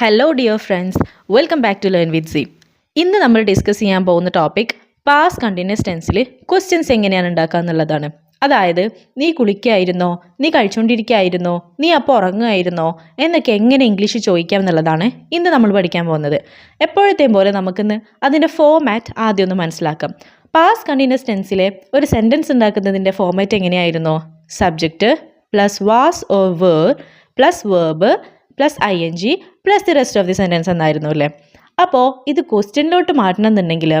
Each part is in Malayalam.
Hello dear friends welcome back to learn with C ഇന്ന് നമ്മൾ ഡിസ്കസ് ചെയ്യാൻ പോകുന്ന ടോപ്പിക് പാസ് കണ്ടിന്യൂസ് ടെൻസിൽ ക്വസ്റ്റ്യൻസ് എങ്ങനെയാണ് ഉണ്ടാക്കുക എന്നുള്ളതാണ്. അതായത് നീ കുളിക്കായിരുന്നോ? നീ കഴിച്ചുകൊണ്ടിരിക്കുകയായിരുന്നോ നീ അപ്പോൾ ഉറങ്ങുമായിരുന്നോ? എന്നൊക്കെ എങ്ങനെ ഇംഗ്ലീഷ് ചോദിക്കാം എന്നുള്ളതാണ് ഇന്ന് നമ്മൾ പഠിക്കാൻ പോകുന്നത്. എപ്പോഴത്തെയും പോലെ നമുക്കിന്ന് അതിന്റെ ഫോമാറ്റ് ആദ്യം ഒന്ന് മനസ്സിലാക്കാം. പാസ് കണ്ടിന്യൂസ് ടെൻസിലെ ഒരു സെന്റൻസ് ഉണ്ടാക്കുന്നതിന്റെ format എങ്ങനെയായിരുന്നോ? Subject plus was or were plus verb plus I N G plus the rest of the sentence എന്നായിരുന്നു അല്ലേ? അപ്പോൾ ഇത് ക്വസ്റ്റ്യനിലോട്ട് മാറ്റണമെന്നുണ്ടെങ്കിൽ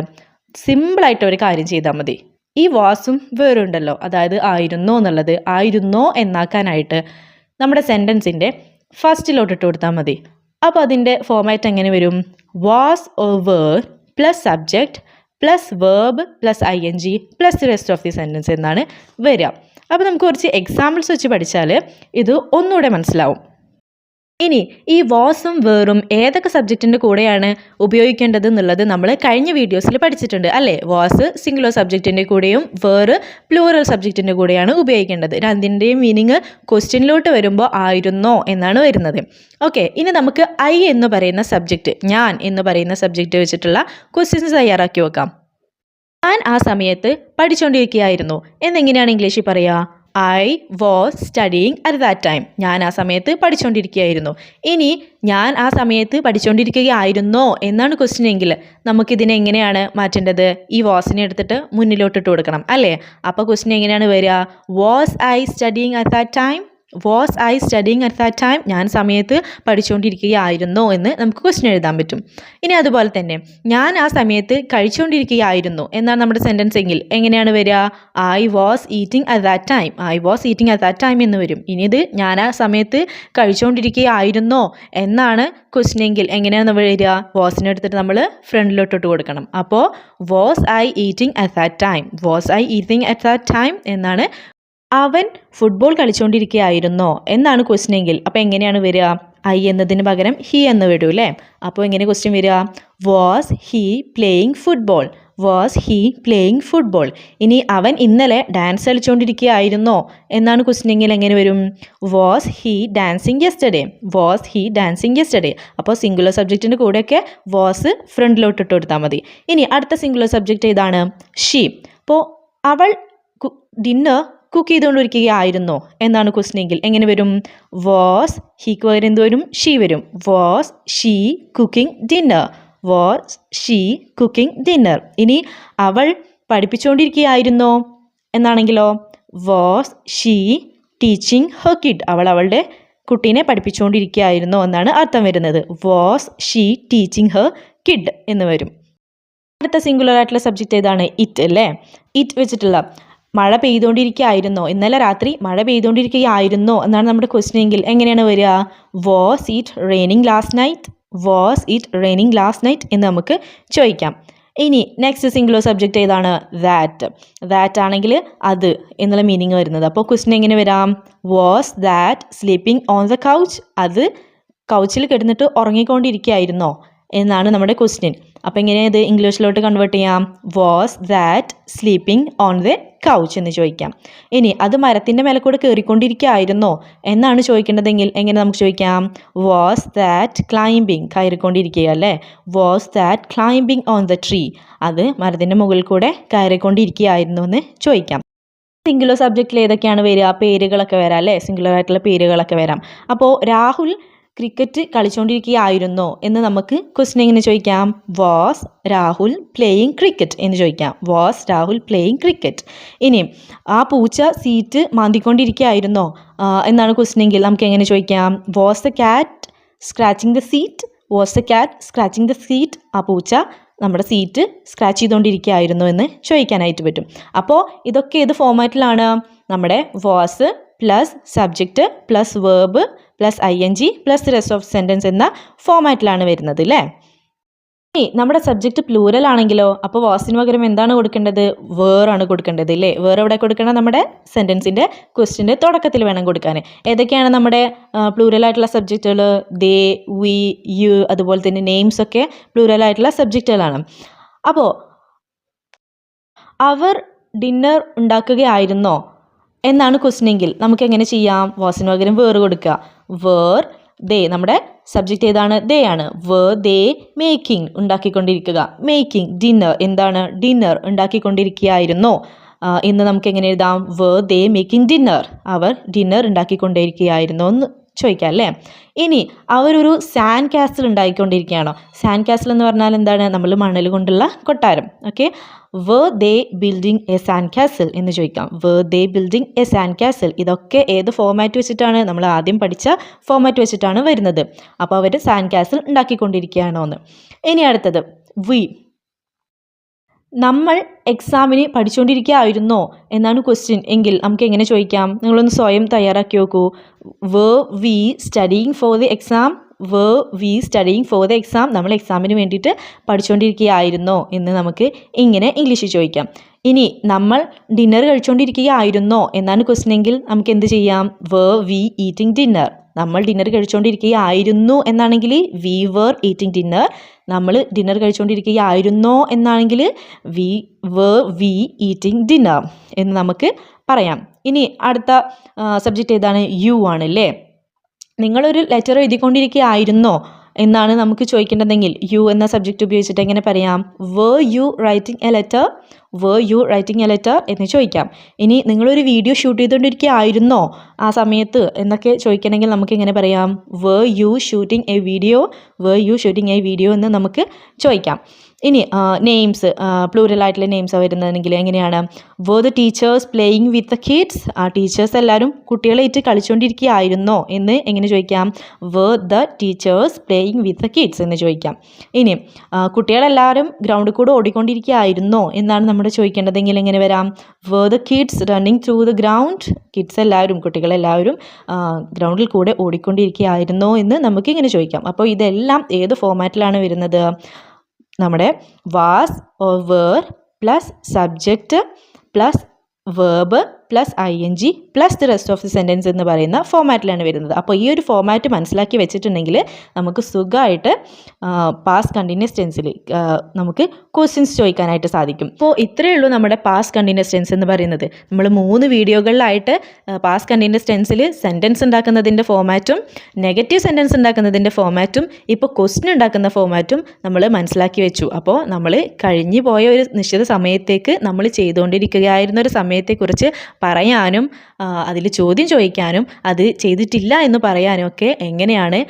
സിമ്പിളായിട്ട് ഒരു കാര്യം ചെയ്താൽ മതി. ഈ വാസും വേറുണ്ടല്ലോ അതായത് ആയിരുന്നോ എന്നുള്ളത് ആയിരുന്നോ എന്നാക്കാനായിട്ട് നമ്മുടെ സെന്റൻസിന്റെ ഫസ്റ്റിലോട്ട് ഇട്ട് കൊടുത്താൽ മതി. അപ്പോൾ അതിന്റെ ഫോമാറ്റ് എങ്ങനെ വരും? Was or were plus subject plus verb plus I N G plus rest of the sentence എന്നാണ് വരിക. അപ്പോൾ നമുക്ക് കുറച്ച് എക്സാമ്പിൾസ് വെച്ച് പഠിച്ചാൽ ഇത് ഒന്നുകൂടെ മനസ്സിലാവും. ഇനി ഈ വാസും വേറും ഏതൊക്കെ സബ്ജക്റ്റിന്റെ കൂടെയാണ് ഉപയോഗിക്കേണ്ടത് എന്നുള്ളത് നമ്മൾ കഴിഞ്ഞ വീഡിയോസിൽ പഠിച്ചിട്ടുണ്ട്. അല്ലേ? വാസ് സിംഗുലർ സബ്ജക്റ്റിന്റെ കൂടെയും വേറ് പ്ലൂറൽ സബ്ജക്റ്റിന്റെ കൂടെയാണ് ഉപയോഗിക്കേണ്ടത്. രണ്ടിന്റെയും മീനിങ് ക്വസ്റ്റ്യനിലോട്ട് വരുമ്പോൾ ആയിരുന്നോ എന്നാണ് വരുന്നത്. ഓക്കെ ഇനി നമുക്ക് ഐ എന്ന് പറയുന്ന സബ്ജക്റ്റ് ഞാൻ എന്ന് പറയുന്ന സബ്ജക്റ്റ് വെച്ചിട്ടുള്ള ക്വസ്റ്റ്യൻസ് തയ്യാറാക്കി വെക്കാം. ഞാൻ ആ സമയത്ത് പഠിച്ചുകൊണ്ടിരിക്കുകയായിരുന്നു എന്നെങ്ങനെയാണ് ഇംഗ്ലീഷിൽ പറയുക I was studying at that time ഞാൻ ആ സമയത്ത് പഠിച്ചുകൊണ്ടിരിക്കുകയായിരുന്നു ഇനി ഞാൻ ആ സമയത്ത് പഠിച്ചുകൊണ്ടിരിക്കുകയായിരുന്നോ എന്നാണ് ക്വസ്റ്റ്യൻ എങ്കിൽ നമുക്കിതിനെ എങ്ങനെയാണ് മാറ്റേണ്ടത്? ഈ വാസിനെ എടുത്തിട്ട് മുന്നിലോട്ടിട്ട് കൊടുക്കണം അല്ലേ? അപ്പോൾ ക്വസ്റ്റ്യൻ എങ്ങനെയാണ് വരിക? Was I studying at that time was I studying at that time ഞാൻ സമയത്ത് പഠിച്ചുകൊണ്ടിരിക്കുകയായിരുന്നോ എന്ന് നമുക്ക് ക്വസ്റ്റ്യൻ എഴുതാൻ പറ്റും. ഇനി അതുപോലെ തന്നെ ഞാൻ ആ സമയത്ത് കഴിച്ചുകൊണ്ടിരിക്കുകയായിരുന്നു എന്നാണ് നമ്മുടെ സെന്റൻസ് എങ്കിൽ എങ്ങനെയാണ് വരിക? I was eating at that time I was eating at that time എന്ന് വരും. ഇനി ഇത് ഞാൻ ആ സമയത്ത് കഴിച്ചുകൊണ്ടിരിക്കുകയായിരുന്നോ എന്നാണ് ക്വസ്റ്റ്യൻ എങ്കിൽ എങ്ങനെയാണ് നമ്മൾ വരിക വാസിനെ എടുത്തിട്ട് നമ്മൾ ഫ്രണ്ടിലോട്ടിട്ട് കൊടുക്കണം. അപ്പോൾ was I eating at that time was I eating at that time എന്നാണ് അവൻ ഫുട്ബോൾ കളിച്ചുകൊണ്ടിരിക്കുകയായിരുന്നോ എന്നാണ് ക്വസ്റ്റ്യൻ എങ്കിൽ. അപ്പോൾ എങ്ങനെയാണ് വരിക? ഐ എന്നതിന് പകരം ഹി എന്ന് വിടൂ അല്ലേ അപ്പോൾ എങ്ങനെ ക്വസ്റ്റ്യൻ വരിക? Was he playing football was he playing football ഇനി അവൻ ഇന്നലെ ഡാൻസ് കളിച്ചുകൊണ്ടിരിക്കുകയായിരുന്നോ എന്നാണ് ക്വസ്റ്റ്യൻ എങ്കിൽ എങ്ങനെ വരും? Was he dancing yesterday was he dancing yesterday അപ്പോൾ സിംഗുലർ സബ്ജക്റ്റിന്റെ കൂടെയൊക്കെ വാസ് ഫ്രണ്ടിലോട്ട് ഇട്ട് കൊടുത്താൽ മതി. ഇനി അടുത്ത സിംഗുലർ സബ്ജക്റ്റ് ഏതാണ്? ഷീ അപ്പോൾ അവൾ ഡിന്നർ കുക്ക് ചെയ്തുകൊണ്ടിരിക്കുകയായിരുന്നോ? എന്നാണ് ക്വസ്റ്റ്യൻ എങ്കിൽ എങ്ങനെ വരും? വാസ് ഹീക്ക് പകരം എന്ത് വരും? ഷീ വരും. Was she cooking dinner was she cooking dinner ഇനി അവൾ പഠിപ്പിച്ചുകൊണ്ടിരിക്കുകയായിരുന്നോ? എന്നാണെങ്കിലോ? Was she teaching her kid അവൾ അവളുടെ കുട്ടീനെ പഠിപ്പിച്ചുകൊണ്ടിരിക്കുകയായിരുന്നോ എന്നാണ് അർത്ഥം വരുന്നത്. Was she teaching her kid എന്ന് വരും. അടുത്ത സിംഗുലർ ആയിട്ടുള്ള സബ്ജക്റ്റ് ഏതാണ്? ഇറ്റ് അല്ലേ? ഇറ്റ് വെച്ചിട്ടുള്ള മഴ പെയ്തുകൊണ്ടിരിക്കുകയായിരുന്നോ. ഇന്നലെ രാത്രി മഴ പെയ്തുകൊണ്ടിരിക്കുകയായിരുന്നോ എന്നാണ് നമ്മുടെ ക്വസ്റ്റ്യൻ എങ്കിൽ എങ്ങനെയാണ് വരിക? Was it raining last night was it raining last night എന്ന് നമുക്ക് ചോദിക്കാം. ഇനി നെക്സ്റ്റ് സിംഗുലർ സബ്ജക്റ്റ് ഏതാണ്? ദാറ്റ് ദാറ്റ് ആണെങ്കിൽ അത് എന്നുള്ള മീനിങ് വരുന്നത്. അപ്പോൾ ക്വസ്റ്റ്യൻ എങ്ങനെ വരാം? Was that sleeping on the couch അത് കൗച്ചിൽ കിടന്നിട്ട് ഉറങ്ങിക്കൊണ്ടിരിക്കുകയായിരുന്നോ? എന്നാണ് നമ്മുടെ ക്വസ്റ്റ്യൻ അപ്പോൾ ഇങ്ങനെ ഇത് ഇംഗ്ലീഷിലോട്ട് കൺവേർട്ട് ചെയ്യാം? Was that sleeping on the couch എന്ന് ചോദിക്കാം. ഇനി അത് മരത്തിന്റെ മേലെ കൂടെ കയറിക്കൊണ്ടിരിക്കുകയായിരുന്നോ എന്നാണ് ചോദിക്കേണ്ടതെങ്കിൽ എങ്ങനെ നമുക്ക് ചോദിക്കാം? വാസ് ദാറ്റ് ക്ലൈംബിങ് കയറിക്കൊണ്ടിരിക്കുക അല്ലേ? Was that climbing on the tree അത് മരത്തിന്റെ മുകളിൽ കൂടെ കയറിക്കൊണ്ടിരിക്കുകയായിരുന്നു എന്ന് ചോദിക്കാം. സിംഗുലർ സബ്ജക്റ്റിൽ ഏതൊക്കെയാണ് വരിക? പേരുകളൊക്കെ വരാം അല്ലേ? സിംഗുലർ ആയിട്ടുള്ള പേരുകളൊക്കെ വരാം. അപ്പോൾ രാഹുൽ ക്രിക്കറ്റ് കളിച്ചുകൊണ്ടിരിക്കുകയായിരുന്നോ എന്ന് നമുക്ക് ക്വസ്റ്റ്യൻ എങ്ങനെ ചോദിക്കാം? വാസ് രാഹുൽ പ്ലേയിങ് ക്രിക്കറ്റ് എന്ന് ചോദിക്കാം. വാസ് രാഹുൽ പ്ലേയിങ് ക്രിക്കറ്റ് ഇനിയും ആ പൂച്ച സീറ്റ് മാന്തിക്കൊണ്ടിരിക്കുകയായിരുന്നോ? എന്നാണ് ക്വസ്റ്റ്യൻ എങ്കിൽ നമുക്ക് എങ്ങനെ ചോദിക്കാം? Was a cat scratching the seat was a cat scratching the seat ആ പൂച്ച നമ്മുടെ സീറ്റ് സ്ക്രാച്ച് ചെയ്തുകൊണ്ടിരിക്കുകയായിരുന്നു എന്ന് ചോദിക്കാനായിട്ട് പറ്റും. അപ്പോൾ ഇതൊക്കെ ഏത് ഫോമാറ്റിലാണ് നമ്മുടെ was plus subject plus verb plus I N G plus rest of sentence എന്ന ഫോമാറ്റിലാണ് വരുന്നത് അല്ലേ ഇനി നമ്മുടെ സബ്ജക്റ്റ് പ്ലൂരൽ ആണെങ്കിലോ അപ്പോൾ വാസിന് പകരം എന്താണ് കൊടുക്കേണ്ടത്? വേറാണ് കൊടുക്കേണ്ടത് ഇല്ലേ വേറെ എവിടെ കൊടുക്കണം? നമ്മുടെ സെന്റൻസിന്റെ ക്വസ്റ്റിന്റെ തുടക്കത്തിൽ വേണം കൊടുക്കാൻ ഏതൊക്കെയാണ് നമ്മുടെ പ്ലൂരൽ ആയിട്ടുള്ള സബ്ജക്റ്റുകൾ ദേ വി യു അതുപോലെ തന്നെ നെയിംസ് ഒക്കെ പ്ലൂരൽ ആയിട്ടുള്ള സബ്ജക്റ്റുകളാണ് അപ്പോൾ അവർ ഡിന്നർ ഉണ്ടാക്കുകയായിരുന്നോ? എന്നാണ് ക്വസ്റ്റിനെങ്കിൽ നമുക്ക് എങ്ങനെ ചെയ്യാം? വാസിന് പകരം വേറെ കൊടുക്കുക. വേർ ദേ നമ്മുടെ സബ്ജക്റ്റ് ഏതാണ്? ദേ ആണ്. വേ ദേ മേക്കിംഗ് ഉണ്ടാക്കിക്കൊണ്ടിരിക്കുക. മേക്കിംഗ് ഡിന്നർ എന്താണ്? ഡിന്നർ ഉണ്ടാക്കിക്കൊണ്ടിരിക്കുകയായിരുന്നോ. എന്ന് നമുക്ക് എങ്ങനെ എഴുതാം? വേ ദേ മേക്കിംഗ് ഡിന്നർ അവർ ഡിന്നർ ഉണ്ടാക്കിക്കൊണ്ടിരിക്കുകയായിരുന്നു എന്ന് ചോദിക്കാം അല്ലേ? ഇനി അവരൊരു സാൻഡ് കാസിൽ ഉണ്ടാക്കിക്കൊണ്ടിരിക്കുകയാണോ സാൻഡ് കാസിൽ എന്ന് പറഞ്ഞാൽ എന്താണ്? നമ്മൾ മണൽ കൊണ്ടുള്ള കൊട്ടാരം okay were they building a sand castle എന്ന് ചോദിക്കാം. Were they building a sand castle. ഇതൊക്കെ ഏത് ഫോമാറ്റ് വെച്ചിട്ടാണ് നമ്മൾ ആദ്യം പഠിച്ച ഫോമാറ്റ് വെച്ചിട്ടാണ് വരുന്നത്. അപ്പോൾ അവർ സാൻഡ് കാസിൽ ഉണ്ടാക്കിക്കൊണ്ടിരിക്കുകയാണോ എന്ന് ഇനി അടുത്തത്. വി. നമ്മൾ എക്സാമിന് പഠിച്ചുകൊണ്ടിരിക്കുകയായിരുന്നോ എന്നാണ് ക്വസ്റ്റ്യൻ എങ്കിൽ നമുക്ക് എങ്ങനെ ചോദിക്കാം? നിങ്ങളൊന്ന് സ്വയം തയ്യാറാക്കി നോക്കൂ. Were we studying for the exam were we studying for the exam നമ്മൾ എക്സാമിന് വേണ്ടിയിട്ട് പഠിച്ചുകൊണ്ടിരിക്കുകയായിരുന്നോ എന്ന് നമുക്ക് ഇങ്ങനെ ഇംഗ്ലീഷിൽ ചോദിക്കാം. ഇനി നമ്മൾ ഡിന്നർ കഴിച്ചുകൊണ്ടിരിക്കുകയായിരുന്നോ എന്നാണ് ക്വസ്റ്റൻ എങ്കിൽ നമുക്ക് എന്ത് ചെയ്യാം? വേ വി ഈറ്റിംഗ് ഡിന്നർ നമ്മൾ ഡിന്നർ കഴിച്ചുകൊണ്ടിരിക്കുകയായിരുന്നു എന്നാണെങ്കിൽ വി വേർ ഈറ്റിംഗ് ഡിന്നർ നമ്മൾ ഡിന്നർ കഴിച്ചുകൊണ്ടിരിക്കുകയായിരുന്നോ എന്നാണെങ്കിൽ we were we eating dinner എന്ന് നമുക്ക് പറയാം. ഇനി അടുത്ത സബ്ജക്റ്റ് ഏതാണ്? യു ആണല്ലേ? നിങ്ങളൊരു ലെറ്റർ എഴുതിക്കൊണ്ടിരിക്കുകയായിരുന്നോ എന്നാണ് നമുക്ക് ചോദിക്കേണ്ടതെങ്കിൽ യു എന്ന സബ്ജക്റ്റ് ഉപയോഗിച്ചിട്ട് എങ്ങനെ പറയാം? Were you writing a letter were you writing a letter എന്ന് ചോദിക്കാം. ഇനി നിങ്ങളൊരു വീഡിയോ ഷൂട്ട് ചെയ്തുകൊണ്ടിരിക്കുകയായിരുന്നോ ആ സമയത്ത് എന്നൊക്കെ ചോദിക്കണമെങ്കിൽ നമുക്ക് എങ്ങനെ പറയാം? Were you shooting a video were you shooting a video എന്ന് നമുക്ക് ചോദിക്കാം. ഇനി നെയിംസ് പ്ലൂരലായിട്ടുള്ള നെയിംസ് വരുന്നതെങ്കിൽ എങ്ങനെയാണ്? Were the teachers playing with the kids ആ ടീച്ചേഴ്സ് എല്ലാവരും കുട്ടികളായിട്ട് കളിച്ചുകൊണ്ടിരിക്കുകയായിരുന്നോ എന്ന് എങ്ങനെ ചോദിക്കാം? Were the teachers playing with the kids എന്ന് ചോദിക്കാം. ഇനി കുട്ടികളെല്ലാവരും ഗ്രൗണ്ടിൽ കൂടെ ഓടിക്കൊണ്ടിരിക്കുകയായിരുന്നോ? എന്നാണ് നമ്മുടെ ചോദിക്കേണ്ടതെങ്കിൽ എങ്ങനെ വരാം? Were the kids running through the ground kids എല്ലാവരും കുട്ടികളെല്ലാവരും ഗ്രൗണ്ടിൽ കൂടെ ഓടിക്കൊണ്ടിരിക്കുകയായിരുന്നോ? എന്ന് നമുക്ക് ഇങ്ങനെ ചോദിക്കാം. അപ്പോൾ ഇതെല്ലാം ഏത് ഫോമാറ്റിലാണ് വരുന്നത്? നമ്മുടെ was or were plus subject plus verb plus I N G plus the rest of the sentence എന്ന് പറയുന്ന ഫോമാറ്റിലാണ് വരുന്നത്. അപ്പോൾ ഈ ഒരു ഫോമാറ്റ് മനസ്സിലാക്കി വെച്ചിട്ടുണ്ടെങ്കിൽ നമുക്ക് സുഖമായിട്ട് പാസ് കണ്ടിന്യൂസ് ടെൻസിൽ നമുക്ക് ക്വസ്റ്റ്യൻസ് ചോദിക്കാനായിട്ട് സാധിക്കും. അപ്പോൾ ഇത്രയേ ഉള്ളൂ നമ്മുടെ പാസ് കണ്ടിന്യൂസ് ടെൻസ് എന്ന് പറയുന്നത്. നമ്മൾ മൂന്ന് വീഡിയോകളിലായിട്ട് പാസ് കണ്ടിന്യൂസ് ടെൻസിൽ സെന്റൻസ് ഉണ്ടാക്കുന്നതിന്റെ ഫോമാറ്റും നെഗറ്റീവ് സെന്റൻസ് ഉണ്ടാക്കുന്നതിന്റെ ഫോമാറ്റും ഇപ്പോൾ ക്വസ്റ്റ്യൻ ഉണ്ടാക്കുന്ന ഫോമാറ്റും നമ്മൾ മനസ്സിലാക്കി വെച്ചു. അപ്പോൾ നമ്മൾ കഴിഞ്ഞു പോയ ഒരു നിശ്ചിത സമയത്തേക്ക് നമ്മൾ ചെയ്തുകൊണ്ടിരിക്കുകയായിരുന്ന ഒരു സമയത്തെക്കുറിച്ച് പറയാനും അതിൽ ചോദ്യം ചോദിക്കാനും അത് ചെയ്തിട്ടില്ല എന്ന് പറയാനും ഒക്കെ എങ്ങനെയാണ്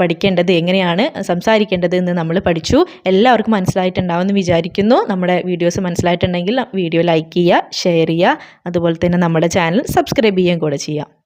പഠിക്കേണ്ടത് എങ്ങനെയാണ് സംസാരിക്കേണ്ടത് എന്ന് നമ്മൾ പഠിച്ചു. എല്ലാവർക്കും മനസ്സിലായിട്ടുണ്ടാവുമെന്ന് വിചാരിക്കുന്നു. നമ്മുടെ വീഡിയോസ് മനസ്സിലായിട്ടുണ്ടെങ്കിൽ വീഡിയോ ലൈക്ക് ചെയ്യുക ഷെയർ ചെയ്യുക. അതുപോലെ തന്നെ നമ്മുടെ ചാനൽ സബ്സ്ക്രൈബ് ചെയ്യുകയും കൂടെ ചെയ്യുക